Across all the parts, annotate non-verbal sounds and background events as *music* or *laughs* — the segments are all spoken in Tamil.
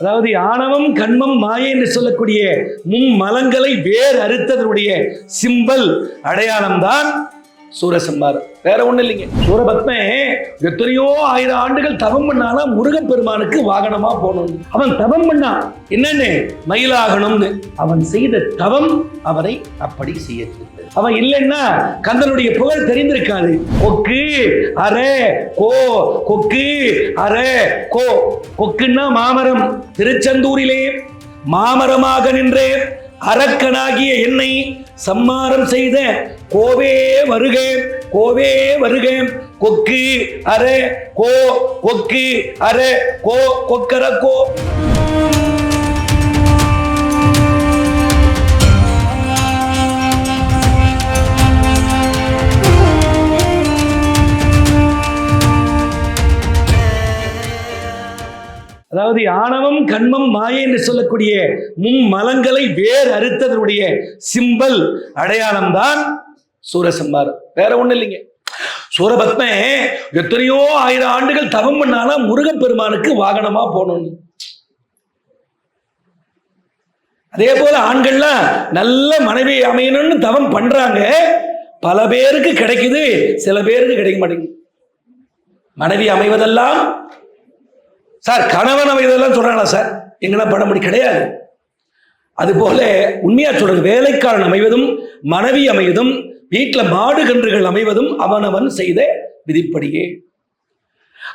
அதாவது ஆணவம் கண்மம் மாயை என்று சொல்லக்கூடிய மும் மலங்களை வேறு அறுத்ததனுடைய சிம்பல் அடையாளம்தான் சூரசம்பாரம் வேற ஒண்ணும் இல்லைங்க. சூரபத்மே எத்தனையோ ஆயிரம் ஆண்டுகள் தவம் பண்ணாலும் முருகன் பெருமானுக்கு வாகனமா போகணும். அவன் தவம் பண்ணான் என்னன்னு? மயிலாகணும்னு அவன் செய்த தவம் அவரை அப்படி செய்யவில்லை அவன் இல்லைன்னா கந்தனுடைய புகழ் தெரிந்திருக்காது. கொக்கு அரே கோ கொக்கு அரே கோ. கொக்குன்னா மாமரம். திருச்செந்தூரிலே மாமரமாக நின்றே அரக்கனாகிய என்னை சம்மாரம் செய்த கோவே வருக கோவே வருக கொக்கு அரே கோ கொக்கு அரே கோ கொக்கர கோ. அதாவது ஆணவம் கண்மம் மாயை என்று சொல்லக்கூடிய மும்மலங்களை வேர் அறுத்ததனுடைய சிம்பல் அடையாளம்தான் சூரசம்பாரம் வேற ஒண்ணும் இல்லைங்க. சூரபத்மே எத்தனையோ ஆயிரம் ஆண்டுகள் தவம் பண்ணாலும் முருகன் பெருமானுக்கு வாகனமா போகணும் அதே போல ஆண்கள்லாம் நல்ல மனைவி அமையணும்னு தவம் பண்றாங்க. பல பேருக்கு கிடைக்குது சில பேருக்கு கிடைக்க மாட்டேங்குது. மனைவி அமைவதெல்லாம் சார் கணவன் அமைதெல்லாம் சொல்றாங்களா சார்? எங்கன்னா பண்ண முடியும் கிடையாது. அதுபோல உண்மையா சொல்றது வேலைக்காரன் அமைவதும் மனைவி அமைவதும் வீட்டில் மாடு கன்றுகள் அமைவதும் அவனவன் செய்த விதிப்படியே.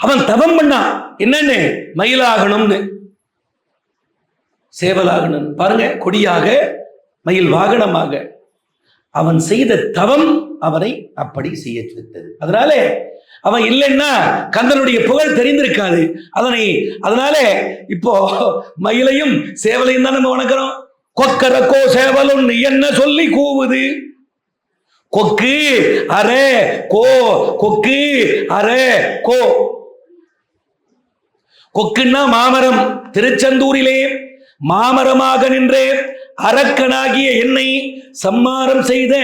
அவன் தவம் பண்ணான் என்னன்னு? மயிலாகணும்னு சேவலாகணும் பாருங்க கொடியாக மயில் வாகனமாக. அவன் செய்த தவம் அவனை அப்படி செய்ய வைத்தது. அதனாலே அவன் இல்லைன்னா கந்தனுடைய புகழ் தெரிந்திருக்காது. அதனை அதனால இப்போ மயிலையும் சேவலையும் தான் நம்ம வணக்கிறோம் கொக்கரக்கோ சேவலும் என்ன சொல்லி கூவுது? கொக்கு அரே கோ கொக்கு அரே கோ. கொக்குன்னா மாமரம். திருச்செந்தூரிலே மாமரமாக நின்றே அரக்கனாகிய என்னை சம்மாரம் செய்த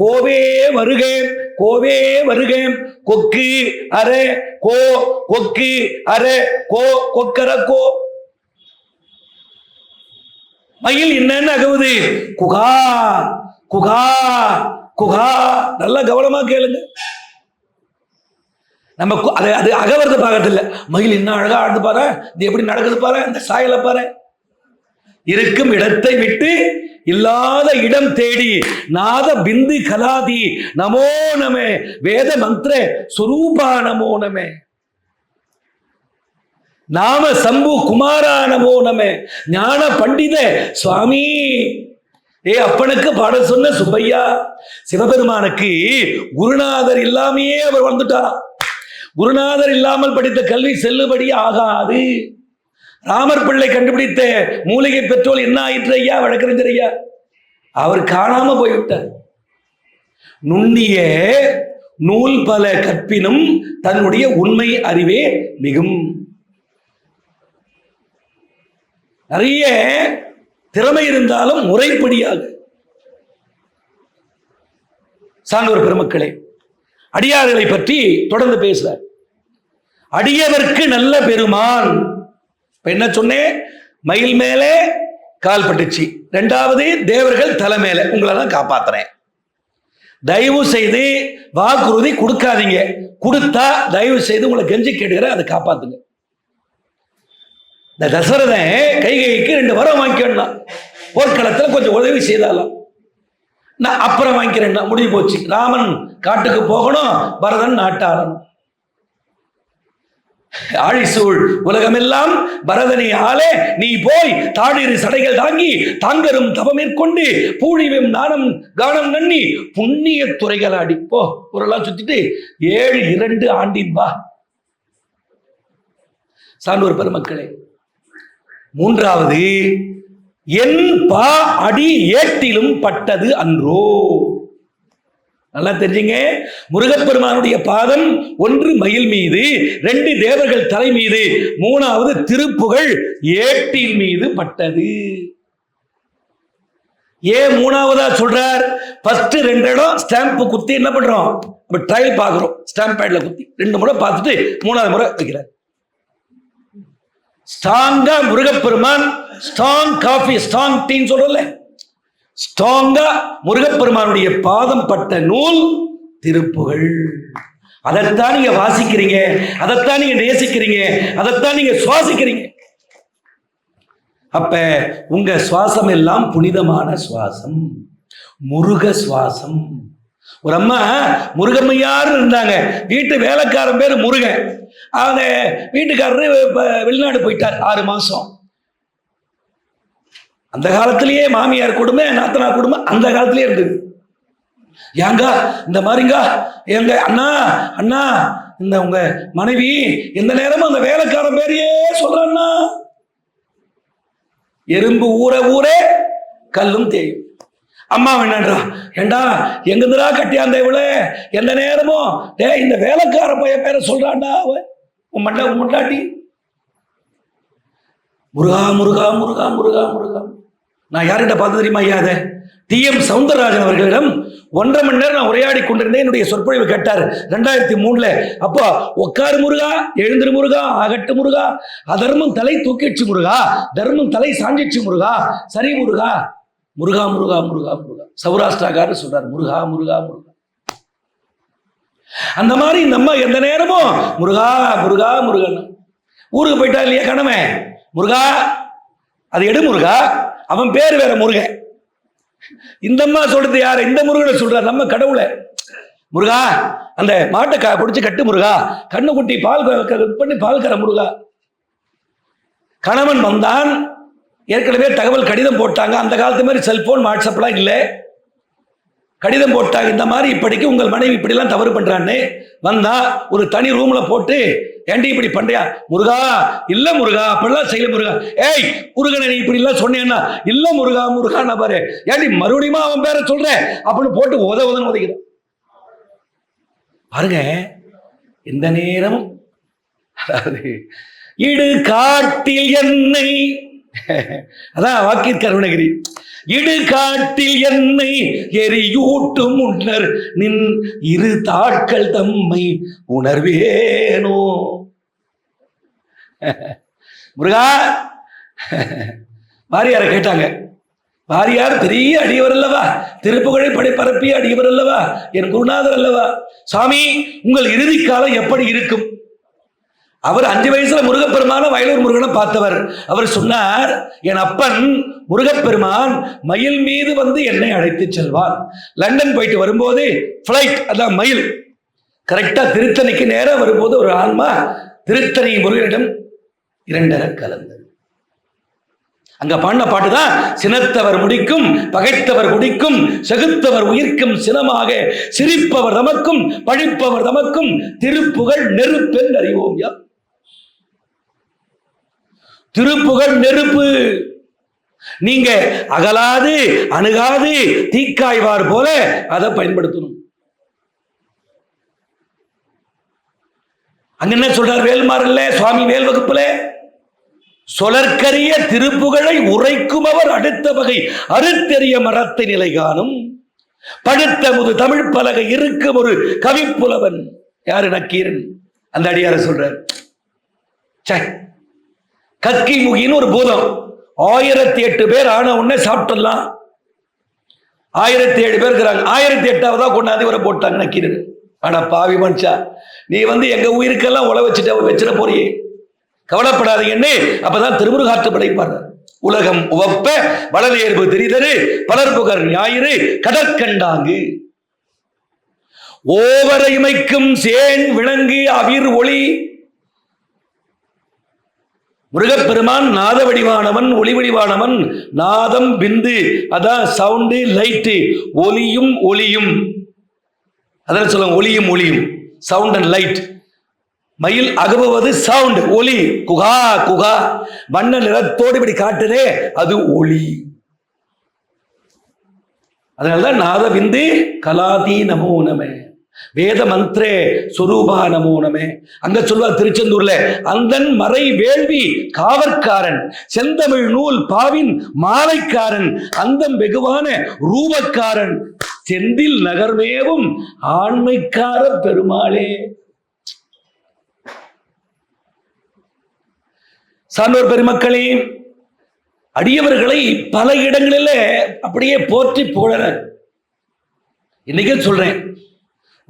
கோவே வருக. கோவே வருக. கொக்கு அரே கோ கொக்கு அரே கோ கொக்கர கோ. மயில் என்னன்னு அகவுது. குகா குகா குகா. நல்லா கவனமா கேளுங்க. நம்ம கு- அது அது அகவரது பார்க்கறதில்ல. மயில் என்ன அழகா ஆடுது பாரு. இது எப்படி நடக்குது பாரு? இந்த சாயலை பாரு. இருக்கும் இடத்தை விட்டு இல்லாத இடம் தேடி நாத பிந்து கலாதி நமோ நமே வேத மந்திர சுரூபா நமோ நமே. நாம சம்பு குமாரா நமோ நமே. ஞான பண்டித சுவாமி. ஏ அப்பனுக்கு பாட சொன்ன சுப்பையா சிவபெருமானுக்கு குருநாதர் இல்லாமையே அவர் வந்துட்டார் குருநாதர் இல்லாமல் படித்த கல்வி செல்லுபடி ஆகாது. ராமர் பிள்ளை கண்டுபிடித்த மூலிகை பெட்ரோல் என்ன ஆயிற்று ஐயா? வழக்கறிஞர் ஐயா. அவர் காணாம போய்விட்டார். நுண்ணிய நூல் பல கற்பினும் தன்னுடைய உண்மை அறிவே மிகும். நிறைய திறமை இருந்தாலும் முறைப்படியாக. சான்றோர் பெருமக்களே அடியார்களை பற்றி தொடர்ந்து பேசுறார். அடியவர்க்கு நல்ல பெருமான். இப்ப என்ன சொன்னேன் மயில் மேலே கால் பட்டுச்சு. ரெண்டாவது தேவர்கள் தலை மேலே. உங்களை தான் காப்பாத்துறேன். தயவு செய்து வாக்குறுதி கொடுக்காதீங்க. கொடுத்தா தயவு செய்து உங்களை கெஞ்சி கேட்டுக்கிறேன் அதை காப்பாத்துங்க. இந்த தசரதன் கைகைக்கு ரெண்டு வரம் வாங்கிக்கணும் போர்க்களத்தில் கொஞ்சம் உதவி செய்தாலாம். நான் அப்புறம் வாங்கிக்கிறேன் முடிஞ்சு போச்சு. ராமன் காட்டுக்கு போகணும் பரதன் நாட்டாளணும் ஆழிசூழ் உலகமெல்லாம் பரதனை ஆளே நீ போய் தாழிரு சடைகள் தாங்கி தாங்கரும் தவமேற்கொண்டு பூழிவும் நாணம் கானம் நன்னி புண்ணிய துறைகள் அடிப்போ. ஊரெல்லாம் சுத்திட்டு ஏழு இரண்டு ஆண்டின் வா. சான்றோர் பெருமக்களே மூன்றாவது என் பா அடி ஏட்டிலும் பட்டது அன்றோ. நல்லா தெரிஞ்சுங்க. முருகப்பெருமானுடைய பாதம் ஒன்று மயில் மீது ரெண்டு தேவர்கள் தலை மீது மூணாவது திருப்புகழ் ஏட்டின் மீது பட்டது. ஏன் மூணாவதா சொல்றார்? ஃபர்ஸ்ட் ரெண்டு இடம் ஸ்டாம்ப் குத்தி என்ன பண்றோம்? நம்ம ட்ரையல் பார்க்குறோம். ஸ்டாம்ப் பேட்ல குத்தி ரெண்டு முறை பார்த்துட்டு மூணாவது முறை வைக்கிறார். ஸ்ட்ராங்கா முருகப்பெருமான் ஸ்ட்ராங் காஃபி ஸ்ட்ராங் டீன்னு சொல்றோம்ல. ஸ்ட்ராங்கா முருகப்பெருமானுடைய பாதம் பட்ட நூல் திருப்புகள். அதைத்தான் நீங்க வாசிக்கிறீங்க அதைத்தான் நீங்க நேசிக்கிறீங்க அதைத்தான் நீங்க சுவாசிக்கிறீங்க. அப்ப உங்க சுவாசம் எல்லாம் புனிதமான சுவாசம் முருக சுவாசம். ஒரு அம்மா முருகம்மையார் இருந்தாங்க. வீட்டு வேலைக்காரன் பேர் முருகன். அவங்க வீட்டுக்காரரு வெளிநாடு போயிட்டார் ஆறு மாசம். அந்த காலத்திலேயே மாமியார் கொடுமை நாத்தனா கொடுமை அந்த காலத்திலேயே இருந்தது. ஏங்க இந்த மாதிரிங்க எங்க அண்ணா அண்ணா இந்த உங்க மனைவி எந்த நேரமும் அந்த வேலைக்காரன் பேரையே சொல்றான்னா எறும்பு ஊற ஊரே கல்லும் தேயும். அம்மா வேணான்றா ஏண்டா கட்டியா கட்டியாந்த இவளே? எந்த நேரமும் டேய் இந்த வேலைக்கார பையன் பேரை சொல்றான்டா அவ உன் மண்டா உன் மண்டாட்டி. முருகா முருகா முருகா முருகா முருகா. நான் யார்கிட்ட பார்த்து தெரியுமா ஐயா அதை? டி எம் சவுந்தரராஜன் அவர்களிடம் ஒன்றரை மணி நேரம் நான் உரையாடி கொண்டிருந்தேன். என்னுடைய சொற்பொழிவு கேட்டார். ரெண்டாயிரத்தி மூணுல அப்போ உட்காரு முருகா எழுந்திரு முருகா அகட்டு முருகா அதர்மம் தலை தூக்கிடுச்சு முருகா தர்மம் தலை சாஞ்சிச்சு முருகா சரி முருகா முருகா முருகா முருகா முருகா. சௌராஷ்டிராக்காரர் சொல்றார் முருகா முருகா முருகா. அந்த மாதிரி இந்த அம்மா எந்த நேரமும் முருகா முருகா முருகன் ஊருக்கு போயிட்டா இல்லையா கணவன்? முருகா அது எடு முருகா. அவன் பேர் வேற முருகன். இந்த அம்மா சொல்றது யாரு? இந்த முருகனை சொல்றார். நம்ம கடவுளை. முருகா அந்த மாட்டை க பிடிச்சி கட்டு முருகா. கண்ணு குட்டி பால் க- பண்ணி பால் கர முருகா. கணவன் வந்தான். ஏற்கனவே தகவல் கடிதம் போட்டாங்க. அந்த காலத்து மாதிரி செல்போன் வாட்ஸ்அப்லாம் இல்லை. கடிதம் போட்டாங்க. இந்த மாதிரி இப்படிக்கு உங்கள் மனைவி இப்படிலாம் தவறு பண்றான்னு. வந்தா ஒரு தனி ரூம்ல போட்டு ஏண்டி இப்படி பண்றியா? முருகா இல்ல முருகா அப்படிலாம் செய்யல முருகா. ஏய் முருகனை நீ இப்படி எல்லாம் சொன்னேன்னா இல்ல முருகா முருகா நான் பாரு. ஏண்டி மறுபடியும் அவன் பேரை சொல்றேன் அப்படின்னு போட்டு உத உதன்னு உதைக்கிறான் பாருங்க எந்த நேரமும் அதாவது இடு காட்டில் என்னை. அதான் வாக்கீர் இடுகாட்டில் இடு என்னை எரியூட்டும் முன்னர் நின் இரு தாட்கள் தம்மை உணர்வேனோ. முருகா வாரியாரை கேட்டாங்க. பாரியார் பெரிய அடியவர் அல்லவா? திருப்புகழை படை பரப்பிய அடியவர் அல்லவா? என் குருநாதர் அல்லவா? சாமி உங்கள் இறுதி காலம் எப்படி இருக்கும்? அவர் அஞ்சு வயசுல முருகப்பெருமான வயலூர் முருகனை பார்த்தவர். அவர் சொன்னார் என் அப்பன் முருகப்பெருமான் மயில் மீது வந்து என்னை அழைத்து செல்வார் லண்டன் போயிட்டு வரும்போது ஃப்ளைட் அதான் மயில். கரெக்டா திருத்தணிக்கு நேராக வரும்போது ஒரு ஆன்மா திருத்தணி முருகனிடம் இரண்டர கலந்தது. அங்க பாடின பாட்டு தான் சினத்தவர் முடிக்கும் பகைத்தவர் குடிக்கும் செகுத்தவர் உயிர்க்கும் சினமாக சிரிப்பவர் தமக்கும் பழிப்பவர் தமக்கும் திருப்புகழ் நெருப்பென்று அறிவோம் யா திருப்புகழ் நெருப்பு. நீங்க அகலாது அணுகாது தீக்காய்வார் போல அதை பயன்படுத்தணும். அங்க என்ன சொல்றார் வேல்மாறல்ல சுவாமி வேல் வகுப்புல? சொலற்கரிய திருப்புகழை அவர் அடுத்த வகை அருத்தெரிய மரத்தை நிலை காணும். படுத்த முது தமிழ் பலகை இருக்கும் ஒரு கவிப்புலவன். யாரு? நக்கீரன். அந்த அடியார சொல்றார். ச்சே கக்கி முகின்னு ஒரு பூதம். ஆயிரத்தி எட்டு பேர் ஆன உடனே சாப்பிட்டுடலாம். ஆயிரத்தி ஏழு பேர் இருக்கிறாங்க. ஆயிரத்தி எட்டாவதா கொண்டாந்து இவரை போட்டாங்க நக்கீரு ஆனா பாவி மனுஷா நீ வந்து எங்க உயிருக்கெல்லாம் உழ வச்சுட்ட வச்சிட போறியே? கவலைப்படாதீங்கன்னு அப்பதான் திருமுருகாற்று படைப்பாரு. உலகம் உவப்ப வளநேர்வு தெரிதரு பலர்புகர் ஞாயிறு கடற்கண்டாங்கு. ஓவரைமைக்கும் சேன் விலங்கு அவிர் ஒளி முருகப்பெருமான் நாத வடிவானவன் ஒளி வடிவானவன் நாதம் பிந்து அதான் சவுண்டு லைட்டு ஒலியும் ஒளியும். அதான் சொல்லுவாங்க ஒளியும் ஒளியும் சவுண்ட் அண்ட் லைட் மயில் அகவுவது சவுண்ட் ஒலி குகா குகா. வண்ண நிறத்தோடு இப்படி காட்டுதே அது ஒளி. அதனாலதான் நாத விந்து கலாதி நமோ நமே. வேத மந்திரே சுரூபா நமோ நமே. அங்க சொல்வார் திருச்செந்தூர்ல அந்தன் மறை வேள்வி காவற்காரன் செந்தமிழ் நூல் பாவின் மாலைக்காரன் அந்தம் வெகுவான ரூபக்காரன் செந்தில் நகர்வேவும் ஆண்மைக்கார பெருமாளே. சான்றோர் பெருமக்களே அடியவர்களை பல இடங்களில் அப்படியே போற்றி புகழனர் இன்னைக்கு சொல்றேன்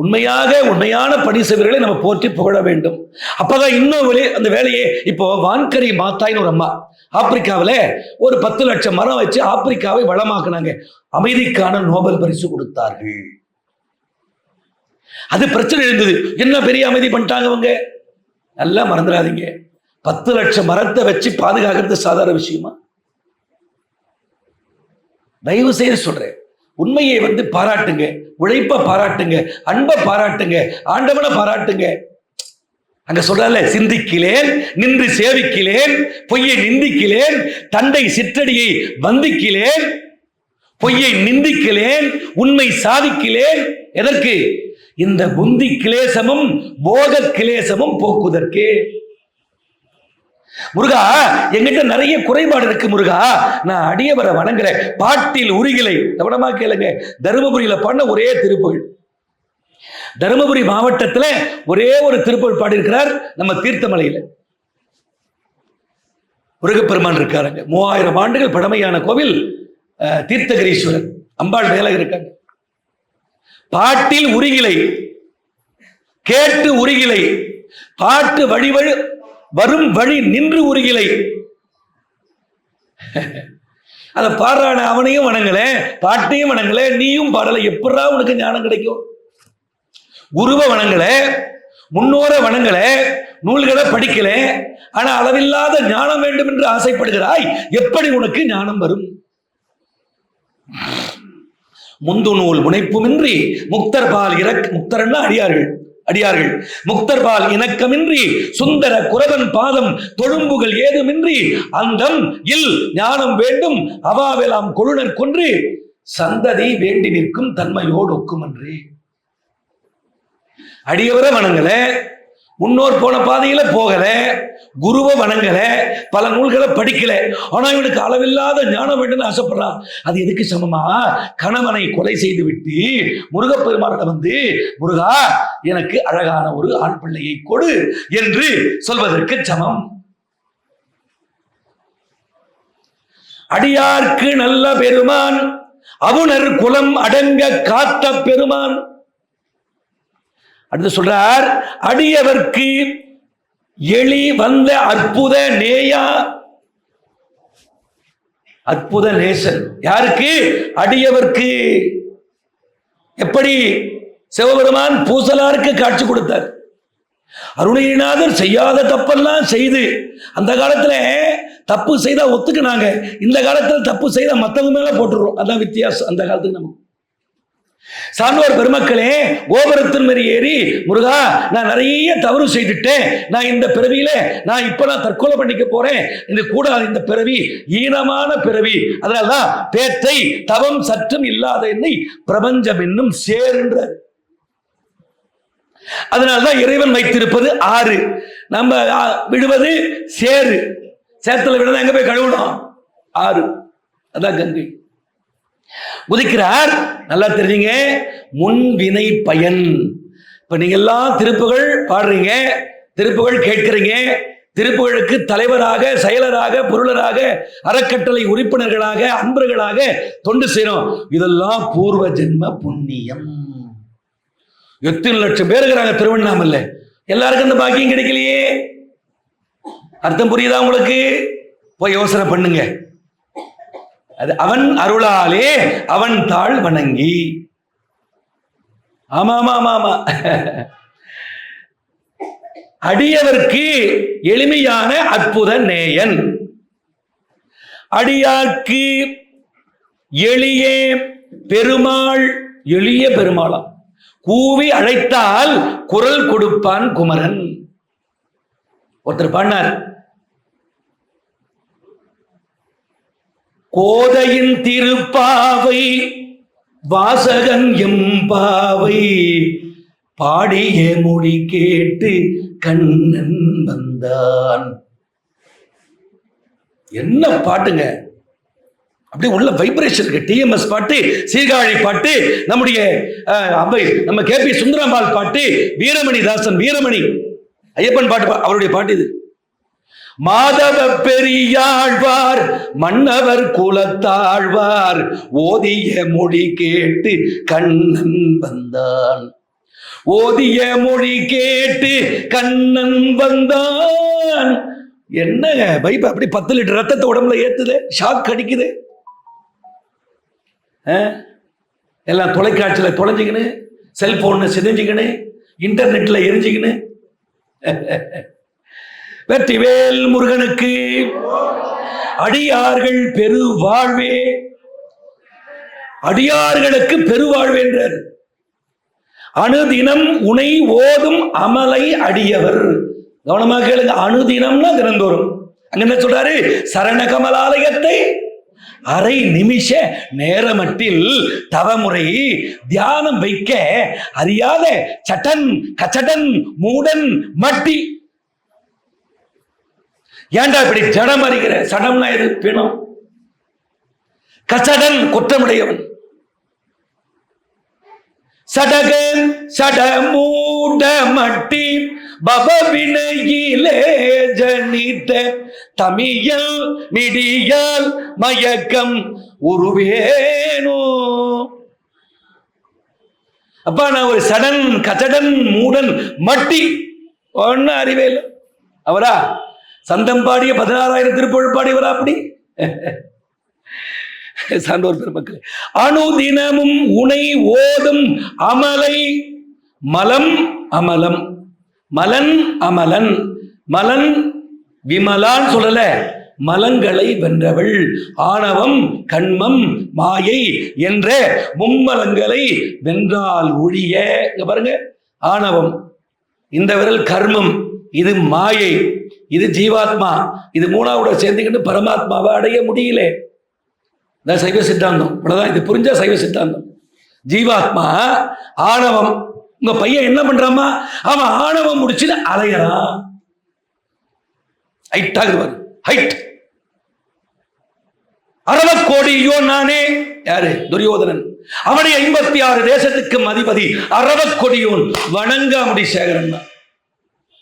உண்மையாக உண்மையான பணி செய்வர்களை நம்ம போற்றி புகழ வேண்டும். அப்பதான் இன்னும் ஒரு அந்த வேலையே இப்போ வான்கரி மாத்தாய்னு ஒரு அம்மா ஆப்பிரிக்காவில் ஒரு பத்து லட்சம் மரம் வச்சு ஆப்பிரிக்காவை வளமாக்குனாங்க. அமைதிக்கான நோபல் பரிசு கொடுத்தார்கள். அது பிரச்சனை இருந்தது என்ன பெரிய அமைதி பண்ணிட்டாங்க அவங்க? நல்லா மறந்துடாதீங்க. பத்து லட்சம் மரத்தை வச்சு பாதுகாக்கிறது சாதாரண விஷயமா? தயவு செய்து சொல்றேன். உண்மையை வந்து பாராட்டுங்க உழைப்ப பாராட்டுங்க அன்பை பாராட்டுங்க ஆண்டவனை பாராட்டுங்க. அங்க சொல்றல சிந்திக்கிலேன் நின்று சேவிக்கிலேன் பொய்யை நிந்திக்கிலேன் தந்தை சிற்றடியை வந்திக்கிலேன் பொய்யை நிந்திக்கிலேன் உண்மை சாதிக்கிலேன் எதற்கு? இந்த புந்தி கிளேசமும் போக கிளேசமும் போக்குதற்கே. முருகா எங்கிட்ட நிறைய குறைபாடு இருக்கு முருகா. நான் அடியவரை வணங்குறேன். பாட்டில் உருகிலை கவனமா கேளுங்க. தருமபுரியில பண்ண ஒரே திருப்புகள். தருமபுரி மாவட்டத்துல ஒரே ஒரு திருப்புகள் பாடியிருக்கிறார் நம்ம தீர்த்தமலையில். முருகப்பெருமான் இருக்காருங்க. மூவாயிரம் ஆண்டுகள் பழமையான கோவில் அஹ், தீர்த்தகிரீஸ்வரர். அம்பாள் மேல இருக்காங்க. பாட்டில் உருகிலை கேட்டு உருகிலை பாட்டு வழிவழு வழி வரும் வழி நின்று உருகிலை. அதை பாடுறான அவனையும் வணங்கல பாட்டையும் வணங்கல நீயும் பாடல. எப்படா உனக்கு ஞானம் கிடைக்கும்? குருவ வணங்கல முன்னோரை வணங்கல நூல்களை படிக்கல ஆனா அளவில்லாத ஞானம் வேண்டும் என்று ஆசைப்படுகிறாய். எப்படி உனக்கு ஞானம் வரும்? முந்து நூல் முனைப்புமின்றி முக்தர் பால் இறக் முக்தர்னா அடியார்கள். அடியார்கள். முக்தர் பால் இணக்கமின்றி சுந்தர குரவன் பாதம் தொழும்புகள் ஏதுமின்றி அந்தம் இல் ஞானம் வேண்டும் அவாவெல்லாம் கொழுனர் கொன்று சந்ததி வேண்டி நிற்கும் தன்மையோடு ஒக்குமன்றே. அடியவரை வணங்கல. முன்னோர் போன பாதையில போகல குருவை வணங்கல பல நூல்களை படிக்கல. ஆனா இவனுக்கு அளவில்லாத ஞானம் வேண்டும்னு ஆசைப்படுறான் அது எதுக்கு சமமா? கணவனை கொலை செய்து விட்டு முருகப்பெருமானிடம் வந்து முருகா எனக்கு அழகான ஒரு ஆண் பிள்ளையை கொடு என்று சொல்வதற்கு சமம். அடியார்க்கு நல்ல பெருமான் அவுணர் குலம் அடங்க காத்த பெருமான் அடுத்து சொல்றார் அடியவர்க்கு எளி வந்த அற்புத நேயா அற்புத நேசன். யாருக்கு? அடியவர்க்கு. எப்படி? சிவபெருமான் பூசலாருக்கு காட்சி கொடுத்தார். அருணகிரிநாதர் செய்யாத தப்பெல்லாம் செய்து அந்த காலத்துல தப்பு செய்தால் ஒத்துக்குனாங்க. இந்த காலத்துல தப்பு செய்தால் மத்தவங்க மேல போட்டுடுறோம் அதான் வித்தியாசம். அந்த காலத்துக்கு நமக்கு சான்றோர் பெருமக்களே கோபுரத்தின் மேல் ஏறி முருகா நான் நிறைய தவறு செய்துட்டேன். நான் இந்த பிறவியில நான் இப்ப நான் தற்கொலை பண்ணிக்க போறேன். இது கூடாது இந்த பிறவி ஈனமான பிறவி. அதனால்தான் பேத்தை தவம் சற்றும் இல்லாத என்னை பிரபஞ்சம் என்னும் சேர்ன்றார் அதனால்தான் இறைவன் வைத்திருப்பது ஆறு. நம்ம விடுவது சேரு சேத்துல விடுறது எங்க போய் கழுவணும்? ஆறு. அதான் கங்கை. உதிக்கிறார். நல்லா தெரிஞ்சுங்க. முன்வினை பயன். இப்ப நீங்க எல்லாம் திருப்புகள் பாடுறீங்க. திருப்புகள் கேட்கிறீங்க. திருப்புகளுக்கு தலைவராக செயலராக பொருளராக அறக்கட்டளை உறுப்பினர்களாக அன்பர்களாக தொண்டு செய்யறோம். இதெல்லாம் பூர்வ ஜென்ம புண்ணியம். எத்தனை லட்சம் பேர் இருக்கிறாங்க திருவண்ணாமலை. எல்லாருக்கும் இந்த பாக்கியம் கிடைக்கலையே. அர்த்தம் புரியுதா உங்களுக்கு? போய் யோசனை பண்ணுங்க. அது அவன் அருளாலே அவன் தாழ் வணங்கி. ஆமா ஆமா ஆமா ஆமா அடியவர்க்கு எளிமையான அற்புத நேயன். அடியார்க்கு எளிய பெருமாள் எளிய பெருமாளாம் கூவி அழைத்தால் குரல் கொடுப்பான் குமரன். ஒருத்தர் பாடினார் கோதையின் திருப்பாவை வாசகன் எம்பாவை பாடிய மொழி கேட்டு கண்ணன் வந்தான். என்ன பாட்டுங்க? அப்படியே உள்ள வைப்ரேஷன் இருக்கு. டிஎம்எஸ் பாட்டு சீர்காழி பாட்டு நம்முடைய அவை நம்ம கே பி சுந்தரம்பாள் பாட்டு வீரமணி தாசன் வீரமணி. ஐயப்பன் பாட்டு அவருடைய பாட்டு இது. மாதவ பெரியாழ்வார் மன்னவர் குலத்தாழ்வார் ஓதிய மொழி கேட்டு கண்ணன் வந்தான். ஓதிய மொழி கேட்டு கண்ணன் வந்தான். என்ன பைப் அப்படி பத்து லிட்டர் ரத்தத்தை உடம்புல ஏத்துது? ஷாக் அடிக்குது? ஆ? எல்லாம் தொலைக்காட்சியில் தொலைஞ்சிக்கின்னு செல்போனில் சிதைஞ்சிக்கின்னு இன்டர்நெட்ல எரிஞ்சிக்கின்னு *laughs* வெற்றிவேல் முருகனுக்கு. அடியார்கள் பெரு வாழ்வே அடியார்களுக்கு பெருவாழ்வே என்றார். அணுதினம் உனை ஓதும் அமலை அடியவர். கவனமாக கேளுங்க அணுதினம்னா தினந்தோறும். அங்க என்ன சொல்றாரு? சரண கமலாலயத்தை அரை நிமிஷ நேரமட்டில் தவமுறை தியானம் வைக்க அறியாத சட்டன் கச்சடன் மூடன் மட்டி ஏன்டா இப்படி ஜடம் அறிகிற சடம்னா எது? பிணம். கசடன் குற்றமுடையவன். சடகன் சடமூட மட்டி பபவினையிலே ஜனித்த தமியல் மிடியால் மயக்கம் உருவேனோ. அப்பா நான் ஒரு சடன் கச்சடன் மூடன் மட்டி. ஒன்னும் அறிவே இல்லை. அவரா? சந்தம் பாடிய பதினாறாயிரம் திருப்பொழு பாடியவர் அப்படி? சான்றோர் பெருமக்கள் அணுதினமும் உனை ஓதும் அமலை மலம் அமலம் மலன் அமலன் மலன் விமலான் சொல்லல மலங்களை வென்றவள் ஆணவம் கண்மம் மாயை என்ற மும்மலங்களை வென்றால் ஒழிய பாருங்க ஆணவம் இந்த விரல் கர்மம் இது மாயை. இது ஜீவாத்மா. இது மூணாவோட சேர்ந்துக்கிட்டு பரமாத்மாவை அடைய முடியல. இதான் சைவ சித்தாந்தம். இவ்வளவுதான் இது புரிஞ்சா சைவ சித்தாந்தம். ஜீவாத்மா ஆணவம். உங்க பையன் என்ன பண்றாமா அவன் ஆணவம் முடிச்சுன்னு அலையறான். ஹைட் ஆகுது ஹைட் அறுபது கோடியோ நானே. யாரு? துரியோதனன். அவனை ஐம்பத்தி ஆறு தேசத்துக்கு அதிபதி அறுபது கோடியோன் வணங்காமுடி சேகரன் தான்.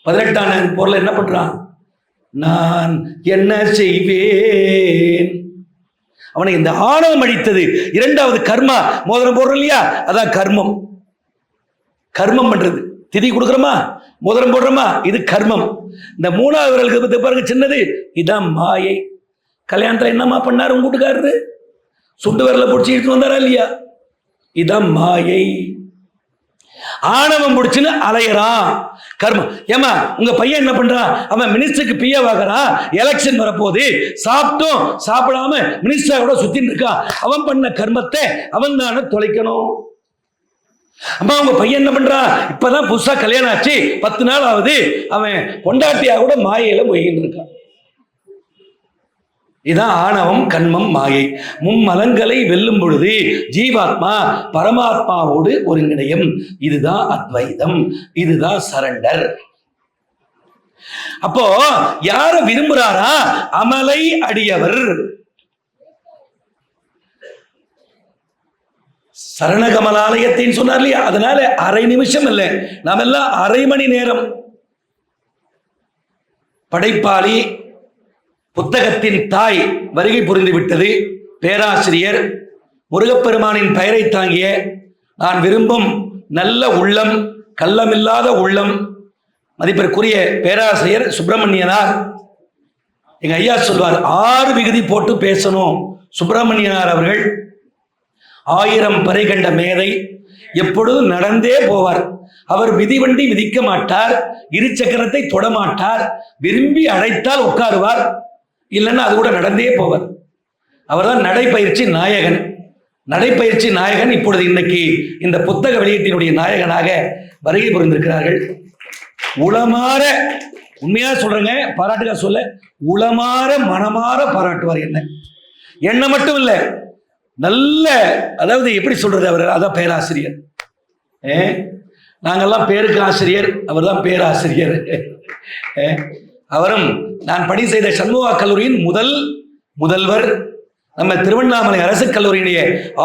பதினெட்டாம் பொருளை என்ன பண்றான்? நான் என்ன செய்வேன்? அவனை இந்த ஆணவம் அடித்தது. இரண்டாவது கர்மா மோதிரம் போடுறோம் இல்லையா? அதான் கர்மம். கர்மம் பண்றது. திதி கொடுக்குறோமா? மோதிரம் போடுறோமா? இது கர்மம். இந்த மூணாவது விரலுக்கு பத்தி பாருங்க சின்னது. இதான் மாயை. கல்யாணத்தில் என்னம்மா பண்ணாரு உங்க கூட்டுக்காரரு சுண்டு விரல பிடிச்சி இழுத்து வந்தாரா இல்லையா? இதான் மாயை. ஆணவம் முடிச்சுன்னு அலையறான் கர்மம் ஏமா உங்க பையன் என்ன பண்றான் அவன் மினிஸ்டருக்கு பிஏ ஆகிறா எலெக்ஷன் வரப்போகுது. சாப்பிட்டும். சாப்பிடாம மினிஸ்டரோட சுத்தின்னு இருக்கான் அவன் பண்ண கர்மத்தை அவன் தானே தொலைக்கணும். அம்மா உங்க பையன் என்ன பண்றா? இப்பதான் புதுசா கல்யாணம் ஆச்சு. பத்து நாள் ஆகுது. அவன் பொண்டாட்டியா கூட மாயையில போயின்னு இருக்கான். இதான் ஆணவம் கண்மம் மாயை. மும்மலங்களை வெல்லும் பொழுது ஜீவாத்மா பரமாத்மாவோடு ஒருங்கிணையும். இதுதான் அத்வைதம் இதுதான் சரண்டர். அப்போ யார விரும்புறாரா? அமலை அடியவர். சரணகமலாலயத்தின்னு சொன்னார் இல்லையா? அதனால அரை நிமிஷம் இல்லை. நாம எல்லாம் அரை மணி நேரம். படைப்பாளி புத்தகத்தின் தாய் வருகை புரிந்துவிட்டது. பேராசிரியர் முருகப்பெருமானின் பெயரை தாங்கிய நான் விரும்பும் நல்ல உள்ளம் கள்ளமில்லாத உள்ளம். மதிப்பிற்குரிய பேராசிரியர் சுப்பிரமணியனார் எங்க ஐயா சொல்வார் ஆறு விகுதி போட்டு பேசணும் சுப்பிரமணியனார் அவர்கள். ஆயிரம் பறை கண்ட மேதை எப்பொழுதும் நடந்தே போவார். அவர் மிதிவண்டி மிதிக்க மாட்டார் இருசக்கரத்தை தொடமாட்டார் விரும்பி அழைத்தால் உட்காருவார். இல்லைன்னா அது கூட நடந்தே போவார் அவர் தான் நடைப்பயிற்சி நாயகன். நடைப்பயிற்சி நாயகன் இப்பொழுது இன்னைக்கு இந்த புத்தக வெளியீட்டினுடைய நாயகனாக வருகை புரிந்திருக்கிறார்கள். உளமாற உண்மையா சொல்றேங்க பாராட்டுக்கா சொல்ல உளமாற மனமாற பாராட்டுவார் என்ன? என்ன மட்டும் இல்லை நல்ல அதாவது எப்படி சொல்றது அவர்? அதான் பேராசிரியர். நாங்கள்லாம் பேருக்கு ஆசிரியர் அவர் தான் பேராசிரியர். ஏ, அவரும் நான் பணி செய்த சண்முகா கல்லூரியின் முதல் முதல்வர். நம்ம திருவண்ணாமலை அரசு கல்லூரியினுடைய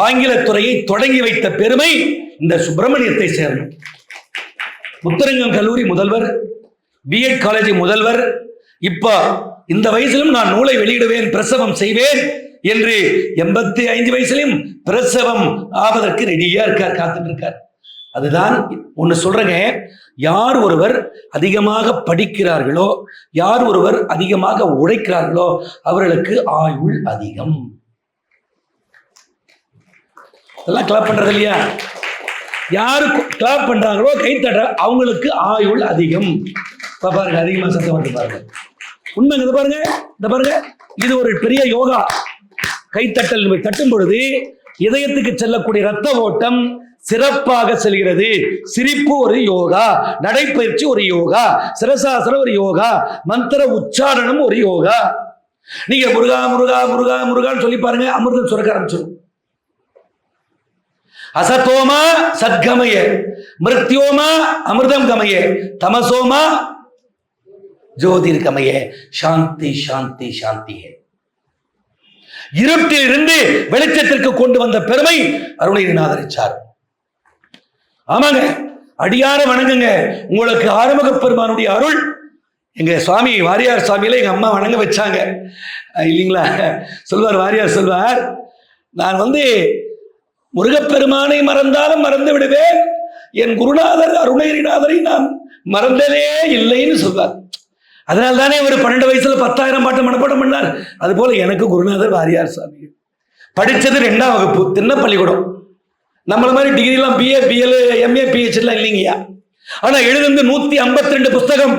ஆங்கிலத்துறையை தொடங்கி வைத்த பெருமை இந்த சுப்பிரமணியத்தை சேர்ந்தோம் முத்தரங்கம் கல்லூரி முதல்வர் பிஎட் காலேஜ் முதல்வர். இப்போ இந்த வயசிலும் நான் நூலை வெளியிடுவேன் பிரசவம் செய்வேன் என்று எண்பத்தி ஐந்து வயசிலும் பிரசவம் ஆவதற்கு ரெடியா இருக்கார் காத்துட்டு இருக்கார். அதுதான் ஒன்னு சொல்றேங்க. யார் ஒருவர் அதிகமாக படிக்கிறார்களோ யார் ஒருவர் அதிகமாக உழைக்கிறார்களோ அவர்களுக்கு ஆயுள் அதிகம். இதெல்லாம் கிளாப் பண்றது இல்லையா? யாரு கிளாப் பண்றாங்களோ கை தட்டுற அவங்களுக்கு ஆயுள் அதிகம். பாருங்க அதிகமா சத்தம் வந்து பாருங்க. உண்மைங்க இதை பாருங்க இந்த பாருங்க. இது ஒரு பெரிய யோகா. கைத்தட்டல் தட்டும் பொழுது இதயத்துக்கு செல்லக்கூடிய ரத்த ஓட்டம் சிறப்பாக செல்கிறது. சிரிப்பு ஒரு யோகா நடைப்பயிற்சி ஒரு யோகா சிரசாசனம் ஒரு யோகா மந்திர உச்சாரணம் ஒரு யோகா. நீங்க முருகா முருகா முருகா முருகான்னு சொல்லி பாருங்க அமிர்தம் சுரக்க ஆரம்பிச்சிடும் அசத்தோமா சத்கமய. மிருத்யோமா அமிர்தம் கமய. தமசோமா ஜோதிர்கமய. சாந்தி சாந்தி சாந்தி இருட்டில் இருந்து வெளிச்சத்திற்கு கொண்டு வந்த பெருமை அருணகிரிநாதர் சார் ஆமாங்க. அடியார வணங்குங்க. உங்களுக்கு ஆறுமுக பெருமானுடைய அருள். எங்க சுவாமி வாரியார் சுவாமியில எங்க அம்மா வணங்க வச்சாங்க. இல்லைங்களா? சொல்வார் வாரியார் சொல்வார் நான் வந்து முருகப்பெருமானை மறந்தாலும் மறந்து விடுவேன். என் குருநாதர் அருணகிரிநாதரை நான் மறந்ததே இல்லைன்னு சொல்வார். அதனால தானே ஒரு பன்னெண்டு வயசுல பத்தாயிரம் பாட்டு மனப்பாடம் பண்ணார். அது போல எனக்கு குருநாதர் வாரியார் சுவாமி படித்தது ரெண்டாம் வகுப்பு தின்ன பள்ளிக்கூடம். நம்மள மாதிரி டிகிரிலாம் பிஏ பிஎல் எம்ஏ பிஹெச்லாம் இல்லைங்கய்யா. ஆனா எழுதுந்து நூத்தி ஐம்பத்தி ரெண்டு புஸ்தகம்.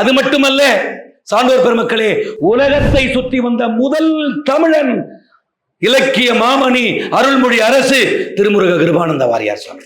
அது மட்டுமல்ல சான்றோர் பெருமக்களே உலகத்தை சுத்தி வந்த முதல் தமிழன் இலக்கிய மாமணி அருள்மொழி அரசு திருமுருக கிருபானந்த வாரியார் சுவாமி.